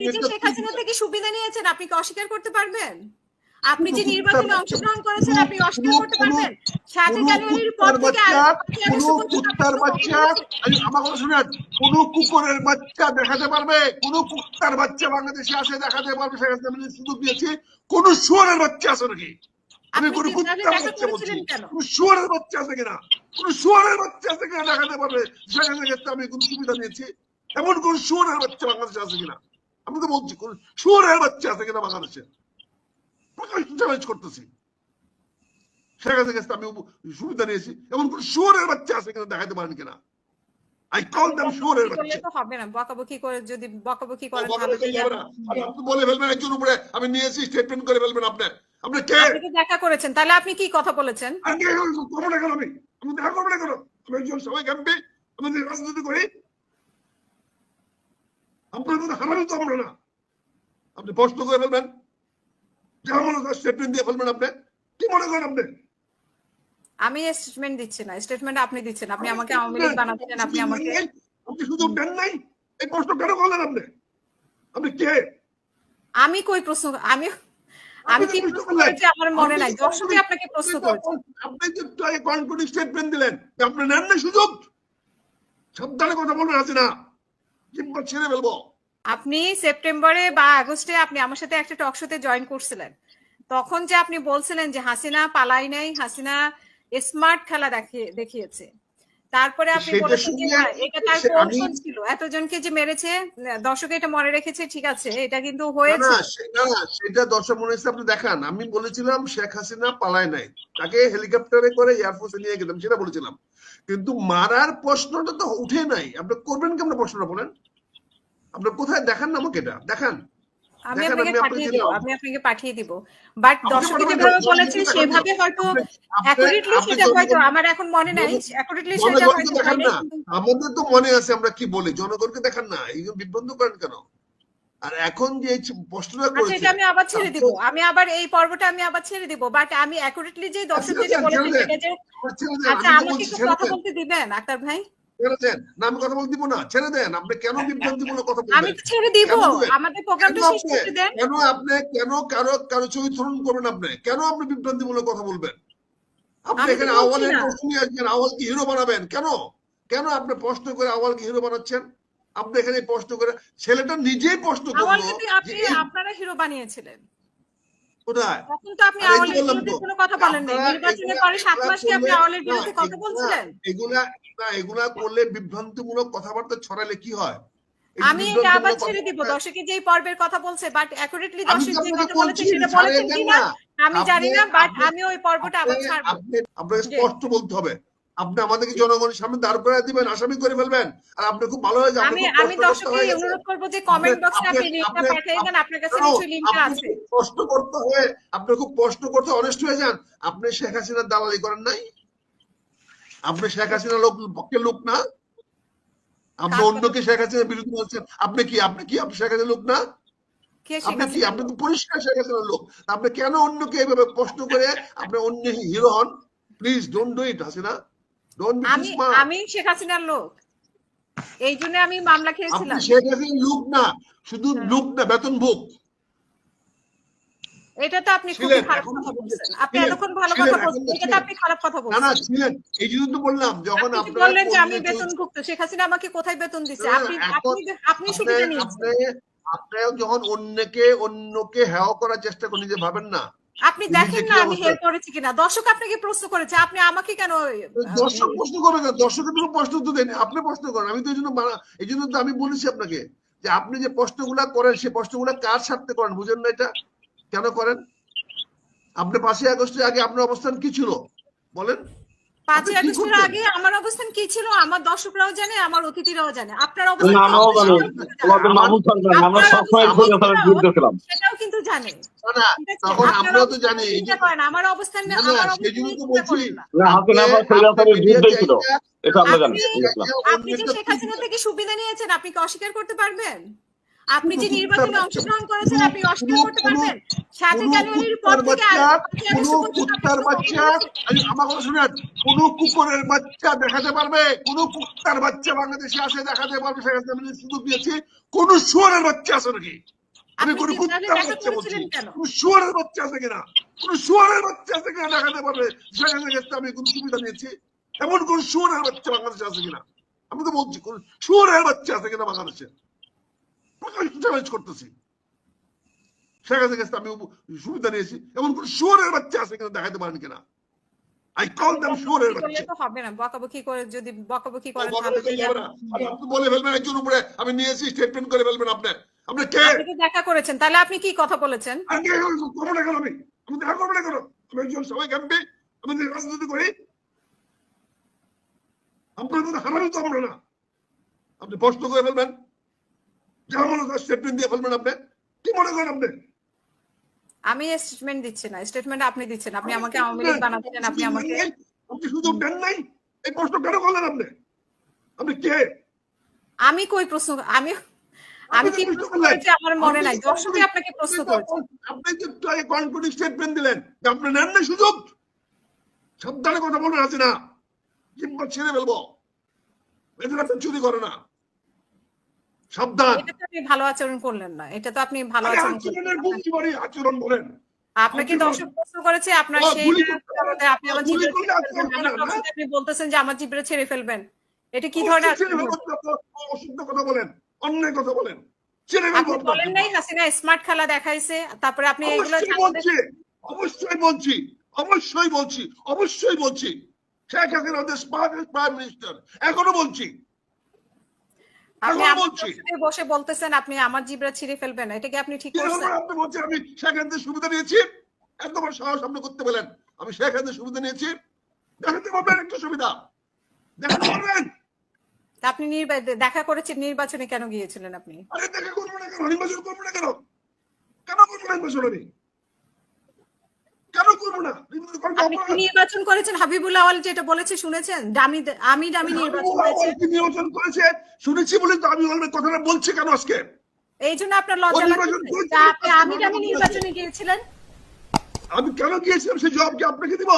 যে শেখ হাসিনা থেকে সুবিধা নিয়েছেন আপনি কি অস্বীকার করতে পারবেন? আপনি যে নির্বাচনে অংশগ্রহণ করেছেন আপনি অস্বীকার করতে পারবেন? সাতই জানুয়ারির পর থেকে কুত্তার বাচ্চা আমার শুনেন কোন কুকুরের বাচ্চা দেখাতে পারবে? কোন কুত্তার বাচ্চা বাংলাদেশে আসে দেখাতে পারবে? সেখানে আমি সুযোগ দিয়েছি। কোন শুয়ারের বাচ্চা আছে নাকি? আমি কোন কুত্তার বাচ্চা বলছি। কোন? শুয়ারের বাচ্চা আছে কিনা? কোন শুয়ারের বাচ্চা আছে কিনা দেখাতে পারবে? সেখানে আমি কোন সুবিধা নিয়েছি এমন কোন শুয়ারের বাচ্চা বাংলাদেশে আছে কিনা? আমি তো বলছি শুয়ারের বাচ্চা আছে কিনা বাংলাদেশে? প্রকাশ চ্যালেঞ্জ করতেছি। কাছে আমি সুবিধা নিয়েছি। এমন কোন শুয়ারের বাচ্চা আছে কিনা দেখাতে পারেন কিনা? আই কল দেম শুয়ারের বাচ্চা। হবে না। বকাবকি করে যদি বকাবকি করেন বকাবকি তাহলে তো করলে হবে না। আরে আপনি বলে ফেলবেন একজন উপরে আমি নিয়েছি স্টেটমেন্ট করে ফেলবেন আপনি। আপনি কে? আপনি দেখা করেছেন। তাহলে আপনি কি কথা বলেছেন? আর কে করব না কেন আমি? আমি দেখা করব না কেন? আমি একজন সবাই আমি রাজনীতি করি আপনার হারানো তো আমরা না। আপনি প্রশ্ন করে ফেলবেন। যা মনে করেন স্টেটমেন্ট দিয়ে ফেলবেন আপনি। কি মনে করেন আপনি? আমি স্টেটমেন্ট দিচ্ছি না। স্টেটমেন্ট আপনি দিচ্ছেন। আপনি আমাকে আওয়ামী লীগ বানাচ্ছেন আপনি আমাকে আপনি শুধু দেন নাই? এই প্রশ্ন কেন করলেন আপনি? আপনি কে? আমি কই প্রশ্ন আমি আমি কি প্রশ্ন করেছি? আমার মনে নাই। দর্শকই আপনাকে প্রশ্ন করেছে। আপনি যে কনক্লুডিং স্টেটমেন্ট দিলেন আপনি নেন না সুযোগ? সাবধানে কথা বলবেন আছে না কিংবা ছেড়ে ফেলব। আপনি সেপ্টেম্বরে বা আগস্টে আপনি আমার সাথে একটা টক শোতে জয়েন করছিলেন। তখন যে আপনি বলছিলেন যে হাসিনা পালাই নাই, হাসিনা স্মার্ট খেলা দেখিয়ে দেখিয়েছে। তারপরে আপনি বলেছেন যে হ্যাঁ, এটা তার কৌশল ছিল। এতজনকে যে মেরেছে দর্শক এটা মনে রেখেছে ঠিক আছে এটা কিন্তু হয়েছে। না, সেটা দর্শক মনে হচ্ছে আপনি দেখান। আমি বলেছিলাম শেখ হাসিনা পালায় নাই। তাকে হেলিকপ্টারে করে এয়ারফোর্সে নিয়ে গেলাম সেটা বলেছিলাম। কিন্তু মারার প্রশ্নটা তো উঠে নাই। আপনি করবেন কেমন প্রশ্নটা বলেন? আপনি কোথায় দেখান না আমাকে এটা? দেখান। আমি আপনাকে পাঠিয়ে দিব আমি আপনাকে পাঠিয়ে দিব। বাট দর্শক যেভাবে বলেছে সেভাবে হয়তো অ্যাকুরেটলি সেটা হয়তো আমার এখন মনে নাই অ্যাকুরেটলি সেটা হয়তো হয় আমাদের তো মনে আছে আমরা কি বলি জনগণকে দেখান না এই বিভ্রান্ত করেন কেন? আর এখন যে প্রশ্নটা আচ্ছা করেছে আমি আবার ছেড়ে দিব আমি আবার এই পর্বটা আমি আবার ছেড়ে দিব বাট আমি অ্যাকুরেটলি যে দর্শক আচ্ছা, যেটা আচ্ছা, বলেছে সেটা যে দেন, আচ্ছা আমাকে একটু কথা বলতে দিবেন আক্তার ভাই? ছেড়ে দেন। না আমি কথা বলতে দিব না ছেড়ে দেন। আপনি কেন বিভ্রান্তিমূলক কথা বলবেন? তো ছেড়ে দিব। আমাদের প্রোগ্রামটা শেষ করতে দেন। কেন আপনি কেন কারও কারও করবেন আপনি? কেন আপনি বিভ্রান্তিমূলক কথা বলবেন? আপনি এখানে আওয়ালের প্রশ্ন নিয়ে আসবেন আওয়ালকে হিরো বানাবেন? কেন? কেন আপনি প্রশ্ন করে আওয়ালকে হিরো বানাচ্ছেন? আপনি এখানে প্রশ্ন করে ছেলেটা নিজেই প্রশ্ন করল আওয়ালকে আপনি আপনারা হিরো বানিয়েছিলেন। কোথায়? তখন তো আপনি আর আওয়ালের বললাম বিরুদ্ধে কোনো কথা বলেন নির্বাচনের পরে মাস কি আপনি করলে- আওয়ালের বিরুদ্ধে কথা বলছিলেন? এগুলা না এগুলা করলে বিভ্রান্তিমূলক কথাবার্তা ছড়ালে কি হয়? আমি এটা আবার ছেড়ে দিব। কথাবার্তা- দর্শকে যেই পর্বের কথা বলছে বাট অ্যাকুরেটলি দর্শক যে কথা বলেছে সেটা বলেছেন কিনা। আমি জানি না বাট আমি ওই পর্বটা আবার ছাড়বো। আপনি- আপনাকে স্পষ্ট বলতে হবে। আপনি আমাদেরকে জনগণের সামনে দাঁড় করে দিবেন আসামি করে ফেলবেন আর আপনি খুব ভালো হয়ে যাবেন আমি আমি দর্শককে অনুরোধ করব যে কমেন্ট বক্সে আপনি লিংকটা পাঠিয়ে দেন আপনার কাছে নিশ্চয়ই লিংকটা আছে। প্রশ্ন করতে হয়ে আপনি খুব প্রশ্ন করতে অনেস্ট হয়ে যান। আপনি শেখ হাসিনার দালালি করেন নাই? আপনি শেখ হাসিনা লোক পক্ষের লোক না? আপনি অন্যকে শেখ হাসিনার বিরুদ্ধে বলছেন? আপনি কি আপনি কি আপনি শেখ হাসিনার লোক না? আপনি কি আপনি তো পরিষ্কার শেখ হাসিনার লোক। আপনি কেন অন্যকে এইভাবে প্রশ্ন করে আপনি অন্য হিরো হন? Please don't do it Hasina. Don't be আমি আমি শেখ হাসিনার লোক। এই জন্য আমি মামলা আপনি খেয়েছিলাম। শেখ হাসিনার লোক না। শুধু হ্যাঁ। লোক না বেতন ভোগ। এটা তো আপনি খুবই খারাপ কথা বলছেন। আপনি এতক্ষণ ভালো কথা বলছেন। এটা আপনি খারাপ কথা না না ছিলেন এই জন্য তো বললাম যখন আপনি যে বললেন যে আমি বেতন ভুক্ত শেখ হাসিনা আমাকে কোথায় বেতন দিচ্ছে? না, আপনি আপনি আপনি সুবিধা নিয়েছেন। যখন অন্যকে অন্যকে হেয় করার চেষ্টা করেন নিজে ভাবেন না। আপনি দেখেন না আমি? হেল্প করেছি কিনা। দর্শক আপনাকে প্রশ্ন করেছে আপনি আমাকে কেন দর্শক প্রশ্ন করবে না দর্শকের কোনো প্রশ্ন তো দেন আপনি প্রশ্ন করেন আমি তো এই জন্য এই জন্য তো আমি বলেছি আপনাকে যে আপনি যে প্রশ্নগুলা করেন সেই প্রশ্নগুলা কার স্বার্থে করেন? বুঝেন না এটা? কেন করেন? আপনি পাঁচই আগস্টের আগে আপনার অবস্থান কি ছিল? বলেন। পাঁচই আগস্টের আগে আমার অবস্থান কি ছিল? আমার দর্শকরাও জানে আমার অতিথিরাও জানে। আপনার অবস্থান আমরাও জানি। তোমাদের মাহমুদ খান আমরা সবসময় ঘুরে ফেরার বিরুদ্ধে ছিলাম সেটাও কিন্তু জানে না? তখন আমরাও তো জানি। এই যে করেন আমার অবস্থান না, আমার সেই অবস্থান তো বলছি। করেন না। না হাসিনা আবার স্বৈরাচারের ছিল। এটা আমরা জানি আপনি যে শেখ হাসিনা থেকে সুবিধা নিয়েছেন আপনি কি অস্বীকার করতে পারবেন? আপনি যে নির্বাচনে অংশগ্রহণ করেছেন আপনি অস্বীকার করতে পারবেন? সাতই জানুয়ারির পর থেকে কুত্তার বাচ্চা আমি- আমার কথা শুনেন কোন কুকুরের বাচ্চা দেখাতে পারবে? কোন কুত্তার বাচ্চা বাংলাদেশে আসে দেখাতে পারবে? সেখানে আমি সুযোগ দিয়েছি কোন শুয়ারের বাচ্চা আছে নাকি? আমি কোন কুত্তার বাচ্চা বলছি। কোন? শুয়ারের বাচ্চা আছে কিনা? কোন শুয়ারের বাচ্চা আছে কিনা দেখাতে পারবে? সেখানে গেছে আমি কোন সুবিধা নিয়েছি। এমন কোন শুয়ারের বাচ্চা বাংলাদেশে আছে কিনা? আমি তো বলছি কোন শুয়ারের বাচ্চা আছে কিনা বাংলাদেশে? চ্যালেঞ্জ করতেছি। আমি সুবিধা নিয়েছি। এমন কোন শুয়ারের বাচ্চা আছে কিনা দেখাতে পারেন কিনা? আই কল দেম শুয়ারের বাচ্চা। হবে না। বকাবকি করে যদি বকাবকি করেন বকাবকি তাহলে করলে হবে না। আর আপনি বলে ফেলবেন একজন উপরে আমি নিয়েছি স্টেটমেন্ট করে ফেলবেন আপনি আপনি কে? আপনি দেখা করেছেন? তাহলে আপনি কি কথা বলেছেন? করব না কেন আমি? আমি দেখা করব না কেন? আমি একজন সবাই এমপি আমি রাজনীতি করি। আপনার তো আমরা না। আপনি প্রশ্ন করে ফেলবেন। যা স্টেটমেন্ট দিয়ে ফেলবেন আপনি? কি মনে করেন আপনি? আমি স্টেটমেন্ট দিচ্ছি না স্টেটমেন্ট আপনি দিচ্ছেন আপনি আমাকে আওয়ামী লীগ বানাচ্ছেন আপনি আমাকে আপনি সুযোগ দেন নাই এই প্রশ্ন কেন করলেন আপনি? আপনি কে? আমি কই প্রশ্ন আমি আমি কি প্রশ্ন করেছি আমার মনে নাই দর্শকই আপনাকে প্রশ্ন করেছে। আপনি যে স্টেটমেন্ট দিলেন যে আপনি নেন না সুযোগ। সাবধানে কথা বলবেন আছে না। কিংবা ছেড়ে ফেলব। এদের আপনি চুরি করে না। সাবধান। এটা তো আপনি ভালো আচরণ করলেন না এটা তো আপনি ভালো আচরণ আচরণের বুঝতে পারি আচরণ বলেন। আপনাকে দর্শক প্রশ্ন করেছে আপনার সেই আপনি আমার আপনি বলতেছেন যে আমার জিভে ছেড়ে ফেলবেন। এটা কি ধরনের অশুদ্ধ কথা বলেন অন্যায় কথা বলেন। আপনি বলেন নাই হাসিনা স্মার্ট খেলা দেখাইছে তারপরে আপনি এগুলো অবশ্যই বলছি অবশ্যই বলছি অবশ্যই বলছি শেখ হাসিনা দেশ প্রাইম মিনিস্টার এখনও বলছি আপনি বসে বলতেছেন আপনি আমার জিবরা ছিঁড়ে ফেলবেন এটা কি আপনি ঠিক করছেন? আপনি বলছেন আমি শেখ হাসিনার সুবিধা নিয়েছি? এত বড় সাহস আপনি করতে পেলেন। আমি শেখ হাসিনার সুবিধা নিয়েছি। দেখাতে পারবেন একটা সুবিধা। দেখাতে পারবেন? আপনি দেখা করেছেন নির্বাচনে কেন গিয়েছিলেন আপনি? আরে দেখা করব না কেন? নির্বাচন করব না কেন? কেন করব না নির্বাচন? আমি কেন করব না? নির্বাচন করব আপনি কি অপরাধ। নির্বাচন করেছেন? হাবিবুল আওয়াল যেটা বলেছে শুনেছেন? দামি আমি দামি নির্বাচন করেছে। শুনেছি বলে তো আমি কথাটা বলছি কেন আজকে? এই জন্য আপনার লজ্জা লাগছে। আপনি আমি দামি নির্বাচনে গিয়েছিলেন। আমি কেন গিয়েছিলাম? সেই জবাব কি আপনাকে দিব?